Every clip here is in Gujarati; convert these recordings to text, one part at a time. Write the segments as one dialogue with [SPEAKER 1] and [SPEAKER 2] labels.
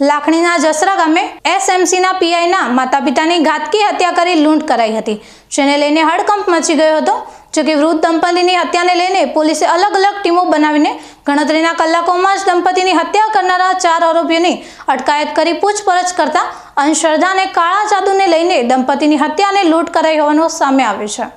[SPEAKER 1] લાખણીના જસરા ગામે એસએમસીના પીઆઈના માતા પિતાની ઘાતકી હત્યા કરી લૂંટ કરાઈ હતી. જેને લઈને હડકંપ મચી ગયો હતો. જો કે વૃદ્ધ દંપતીની હત્યાને લઈને પોલીસે અલગ અલગ ટીમો બનાવીને ગણતરીના કલાકોમાં જ દંપતીની હત્યા કરનારા ચાર આરોપીઓની અટકાયત કરી પૂછપરછ કરતા અંધશ્રદ્ધા અને કાળા જાદુને લઈને દંપતીની હત્યાને લૂંટ કરાઈ હોવાનું સામે આવ્યું છે.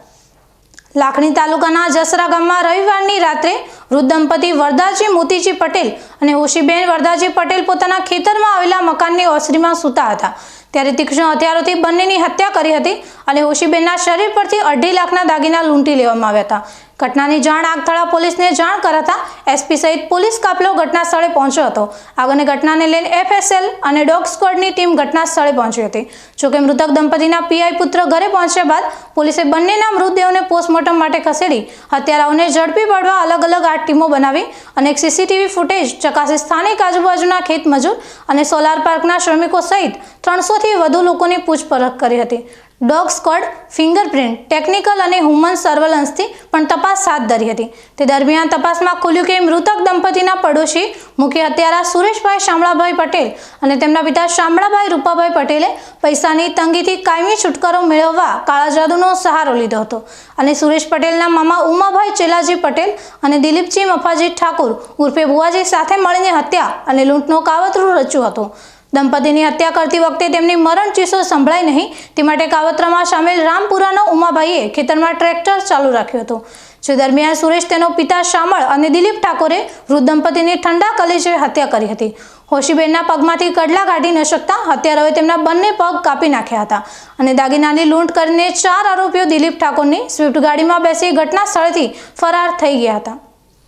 [SPEAKER 1] લાખણી તાલુકાના જસરા ગામમાં રવિવારની રાત્રે વૃદ્ધ દંપતી વરદાજી મોતીજી પટેલ અને ઓશીબેન વરદાજી પટેલ પોતાના ખેતરમાં આવેલા મકાનની ઓસરીમાં સૂતા હતા. ત્યારે તીક્ષ્ણ હથિયારોથી બંનેની હત્યા કરી હતી અને ઓશીબેનના શરીર પરથી અઢી લાખના દાગીના લૂંટી લેવામાં આવ્યા હતા. ઘટનાની જાણ આગથળા પોલીસને જાણ કરાતા એસપી સહિત પોલીસ કાફલો ઘટના સ્થળે પહોંચ્યો હતો. આગળની ઘટનાને લઈને એફએસએલ અને ડોગ સ્ક્વોડની ટીમ ઘટના સ્થળે પહોંચી હતી. જોકે મૃતક દંપતીના પીઆઈ પુત્ર ઘરે પહોંચ્યા બાદ પોલીસે બંનેના મૃતદેહોને પોસ્ટમોર્ટમ માટે ખસેડી હત્યારાઓને ઝડપી પાડવા અલગ અલગ આઠ ટીમો બનાવી અને એક સીસીટીવી ફૂટેજ ચકાસી સ્થાનિક આજુબાજુના ખેત મજૂર અને સોલાર પાર્કના શ્રમિકો સહિત ત્રણસોથી વધુ લોકોની પૂછપરછ કરી હતી. ડોગ સ્કોડ ફિંગરપ્રિન્ટ, ટેકનિકલ અને હ્યુમન સર્વેલન્સથી પણ તપાસ હાથ ધરી હતી. તે દરમિયાન તપાસમાં ખુલ્યું કે મૃતક દંપતીના પડોશી મુખ્ય હત્યારા સુરેશભાઈ શામળાભાઈ પટેલ અને તેમના પિતા શામળાભાઈ રૂપાભાઈ પટેલે પૈસાની તંગીથી કાયમી છુટકારો મેળવવા કાળા જાદુનો સહારો લીધો હતો. અને સુરેશ પટેલના મામા ઉમાભાઈ ચેલાજી પટેલ અને દિલીપજી મફાજી ઠાકુર ઉર્ફે ભુવાજી સાથે મળીને હત્યા અને લૂંટનો કાવતરું રચ્યું હતું. દંપતીની હત્યા કરતી વખતે તેમની મરણ ચીસો સંભળાય નહીં. તે માટે કાવતરામાં સામેલ રામપુરાનો ઉમાભાઈએ ખેતરમાં ટ્રેક્ટર ચાલુ રાખ્યું હતું. જે દરમિયાન સુરેશ તેનો પિતા શામળ અને દિલીપ ઠાકોરે વૃદ્ધ દંપતીની ઠંડા કલેજે હત્યા કરી હતી. હોશીબેનના પગમાંથી કડલા કાઢી ન શકતા હત્યારાઓએ તેમના બંને પગ કાપી નાખ્યા હતા અને દાગીનાની લૂંટ કરીને ચાર આરોપીઓ દિલીપ ઠાકોરની સ્વિફ્ટ ગાડીમાં બેસી ઘટના સ્થળેથી ફરાર થઈ ગયા હતા.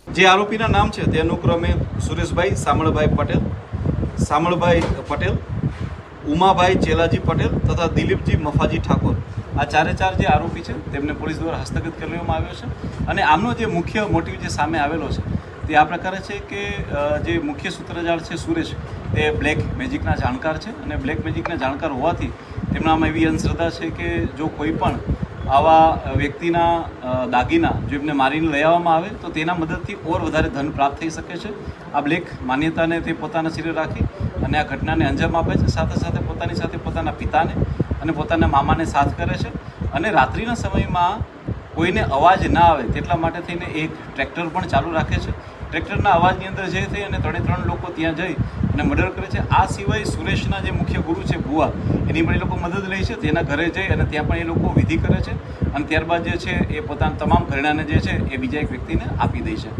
[SPEAKER 2] જે આરોપીના નામ છે તે અનુક્રમે સુરેશભાઈ સામળભાઈ પટેલ સામળભાઈ પટેલ, ઉમાભાઈ ચેલાજી પટેલ તથા દિલીપજી મફાજી ઠાકોર. આ ચારે ચાર જે આરોપી છે, તેમને પોલીસ દ્વારા હસ્તગત કરવામાં આવ્યો છે અને આમનો જે મુખ્ય મોટિવ જે સામે આવેલો છે, તે આ પ્રકારે છે કે જે મુખ્ય સૂત્રધાર છે સુરેશ, તે બ્લેક મેજિકના જાણકાર છે અને બ્લેક મેજિકના જાણકાર હોવાથી તેમનામાં એવી અંધશ્રદ્ધા છે કે જો કોઈ પણ આવા વ્યક્તિના દાગીના જો એમને મારીને લઈ આવવામાં આવે, તો તેના મદદથી ઓર વધારે ધન પ્રાપ્ત થઈ શકે છે. આ બ્લેક માન્યતાને તે પોતાના શરીર રાખી અને આ ઘટનાને અંજામ આપે છે. સાથે સાથે પોતાની સાથે પોતાના પિતાને અને પોતાના મામાને સાથ કરે છે. અને રાત્રિના સમયમાં કોઈને અવાજ ના આવે તેટલા માટે થઈને એક ટ્રેક્ટર પણ ચાલુ રાખે છે. ટ્રેક્ટરના અવાજની અંદર જે થઈ અને ત્રણે ત્રણ લોકો ત્યાં જઈ અને મર્ડર કરે છે. આ સિવાય સુરેશના જે મુખ્ય ગુરુ છે, ભુવા, એની પણ એ લોકો મદદ લે છે તેના ઘરે જઈ અને ત્યાં પણ એ લોકો વિધિ કરે છે. અને ત્યારબાદ જે છે, એ પોતાના તમામ ઘરેણાને જે છે, એ બીજા એક વ્યક્તિને આપી દે છે.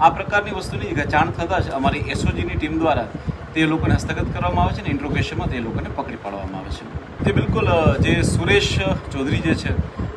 [SPEAKER 2] આ પ્રકારની વસ્તુની જાણ થતાં જ અમારી એસઓજીની ટીમ દ્વારા તે લોકોને હસ્તગત કરવામાં આવે છે અને ઇન્ટ્રોગેશનમાં તે લોકોને પકડી પાડવામાં આવે છે. તે બિલકુલ જે સુરેશ ચૌધરી જે છે,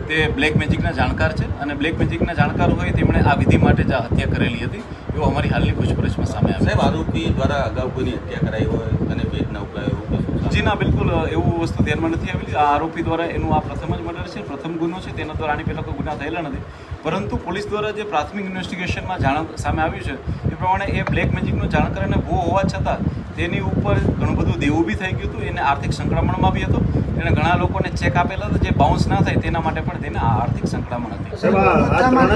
[SPEAKER 2] તે બ્લેક મેજિકના જાણકાર છે. અને બ્લેક મેજિકના જાણકાર હોય તેમણે આ વિધિ માટે જ હત્યા કરેલી હતી. એવું અમારી હાલની પૂછપરછમાં સામે આવે
[SPEAKER 3] સાહેબ આરોપી દ્વારા અગાઉ કોઈની હત્યા કરાઈ હોય અને વેદના ના ઉકલાય એવું કશું
[SPEAKER 2] જી ના બિલકુલ એવું વસ્તુ ધ્યાનમાં નથી આવેલી. આ આરોપી દ્વારા એનું આ પ્રથમ જ મર્ડર છે. પ્રથમ ગુનો છે. તેના દ્વારા આની પહેલાં કોઈ ગુના થયેલા નથી. પરંતુ પોલીસ દ્વારા જે પ્રાથમિક ઇન્વેસ્ટિગેશનમાં જાણ સામે આવ્યું છે એ પ્રમાણે એ બ્લેક મેજિકનો જાણકાર અને ભૂ હોવા છતાં તેની ઉપર ઘણું બધું દેવું બી થઈ ગયું હતું એને આર્થિક સંક્રમણમાં બી હતો. એને ઘણા લોકોને ચેક આપેલા હતા જે બાઉન્સ ના થાય તેના માટે પણ તેને આર્થિક સંકળામણ હતી.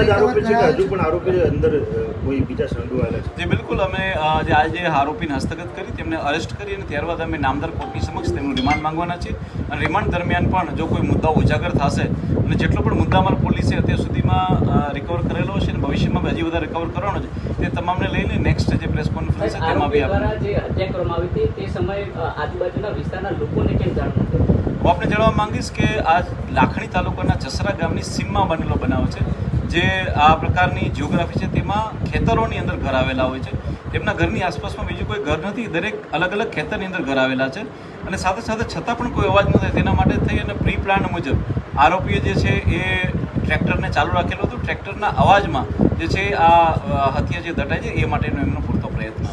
[SPEAKER 4] જ આરોપી છે કે હજુ પણ આરોપી અંદર અ, કોઈ બીજા સંડોવાયેલા છે?
[SPEAKER 2] જે બિલકુલ. અમે આ જે આજે આરોપીને હસ્તગત કરી તેમને અરેસ્ટ કરી અને ત્યારબાદ અમે નામદાર કોર્ટની સમક્ષ તેમનું રિમાન્ડ માંગવાના છીએ. અને રિમાન્ડ દરમિયાન પણ જો કોઈ મુદ્દાઓ ઉજાગર થશે અને જેટલો પણ મુદ્દામાલ પોલીસે અત્યાર સુધીમાં રિકવર કરેલો છે અને ભવિષ્યમાં હજી વધારે રિકવર કરવાનો છે તે તમામને લઈને નેક્સ્ટ જે પ્રેસ કોન્ફરન્સ છે તેમાં બી આપણે
[SPEAKER 5] કરવામાં આવી હતી. તે સમયે આજુબાજુના વિસ્તારના લોકોને કેમ જાણ
[SPEAKER 2] હું આપને જણાવવા માંગીશ કે આ લાખણી તાલુકાના જસરા ગામની સીમમાં બનેલો બનાવ છે, જે આ પ્રકારની જિયોગ્રાફી છે તેમાં ખેતરોની અંદર ઘર આવેલા હોય છે. તેમના ઘરની આસપાસમાં બીજું કોઈ ઘર નથી, દરેક અલગ અલગ ખેતરની અંદર ઘર આવેલા છે. અને સાથે સાથે છતાં પણ કોઈ અવાજ ન થાય તેના માટે થઈ અને પ્રી પ્લાન મુજબ આરોપીએ જે છે એ ટ્રેક્ટરને ચાલુ રાખેલું હતું. ટ્રેક્ટરના અવાજમાં જે છે આ હત્યા જે દટાય છે એ માટેનો એમનો પૂરતો પ્રયત્ન.